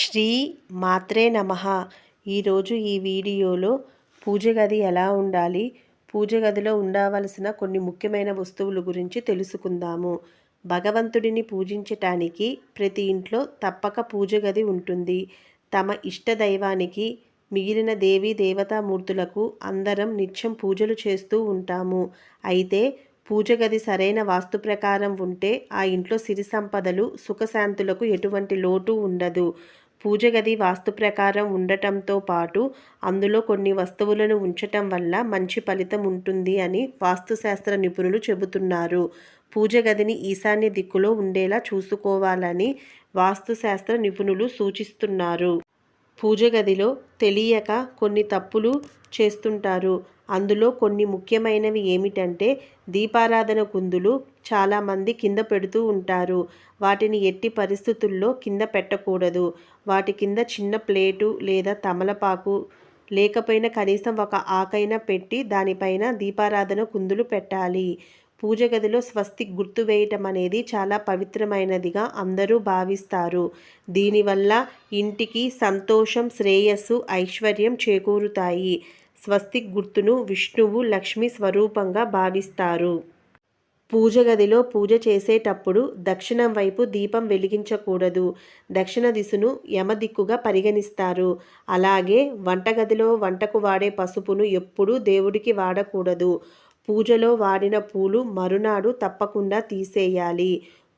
శ్రీ మాత్రే నమ. ఈరోజు ఈ వీడియోలో పూజ గది ఎలా ఉండాలి? పూజ గదిలో ఉండవలసిన కొన్ని ముఖ్యమైన వస్తువుల గురించి తెలుసుకుందాము. భగవంతుడిని పూజించటానికి ప్రతి ఇంట్లో తప్పక పూజ గది ఉంటుంది. తమ ఇష్ట దైవానికి మిగిలిన దేవీ దేవతామూర్తులకు అందరం నిత్యం పూజలు చేస్తూ ఉంటాము. అయితే పూజ గది సరైన వాస్తు ప్రకారం ఉంటే ఆ ఇంట్లో సిరి సంపదలు సుఖశాంతులకు ఎటువంటి లోటు ఉండదు. పూజ గది వాస్తు ప్రకారం ఉండటంతో పాటు అందులో కొన్ని వస్తువులను ఉంచటం వల్ల మంచి ఫలితం ఉంటుంది అని వాస్తుశాస్త్ర నిపుణులు చెబుతున్నారు. పూజ గదిని ఈశాన్య దిక్కులో ఉండేలా చూసుకోవాలని వాస్తుశాస్త్ర నిపుణులు సూచిస్తున్నారు. పూజ గదిలో తెలియక కొన్ని తప్పులు చేస్తుంటారు. అందులో కొన్ని ముఖ్యమైనవి ఏమిటంటే దీపారాధన కుందులు చాలామంది కింద పెడుతూ ఉంటారు. వాటిని ఎట్టి పరిస్థితుల్లో కింద పెట్టకూడదు. వాటి కింద చిన్న ప్లేటు లేదా తమలపాకు లేకపోయినా కనీసం ఒక ఆకైనా పెట్టి దానిపైన దీపారాధన కుందులు పెట్టాలి. పూజ గదిలో స్వస్తి గుర్తు వేయటం అనేది చాలా పవిత్రమైనదిగా అందరూ భావిస్తారు. దీనివల్ల ఇంటికి సంతోషం శ్రేయస్సు ఐశ్వర్యం చేకూరుతాయి. స్వస్తిక్ గుర్తును విష్ణువు లక్ష్మి స్వరూపంగా భావిస్తారు. పూజ గదిలో పూజ చేసేటప్పుడు దక్షిణం వైపు దీపం వెలిగించకూడదు. దక్షిణ దిశను యమదిక్కుగా పరిగణిస్తారు. అలాగే వంటగదిలో వంటకు వాడే పసుపును ఎప్పుడూ దేవుడికి వాడకూడదు. పూజలో వాడిన పూలు మరునాడు తప్పకుండా తీసేయాలి.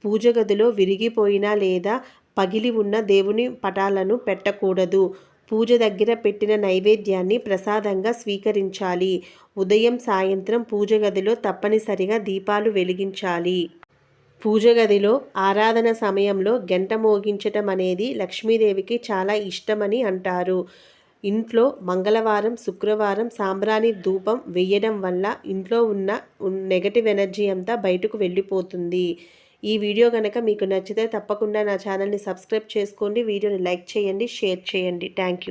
పూజ గదిలో విరిగిపోయిన లేదా పగిలి ఉన్న దేవుని పటాలను పెట్టకూడదు. పూజ దగ్గర పెట్టిన నైవేద్యాన్ని ప్రసాదంగా స్వీకరించాలి. ఉదయం సాయంత్రం పూజ గదిలో తప్పనిసరిగా దీపాలు వెలిగించాలి. పూజ గదిలో ఆరాధన సమయంలో గంట మోగించటం అనేది లక్ష్మీదేవికి చాలా ఇష్టమని అంటారు. ఇంట్లో మంగళవారం శుక్రవారం సాంబ్రాణి ధూపం వేయడం వల్ల ఇంట్లో ఉన్న నెగటివ్ ఎనర్జీ అంతా బయటకు వెళ్ళిపోతుంది. ఈ వీడియో కనుక మీకు నచ్చితే తప్పకుండా నా ఛానల్ని సబ్స్క్రైబ్ చేసుకోండి వీడియోని లైక్ చేయండి షేర్ చేయండి. Thank you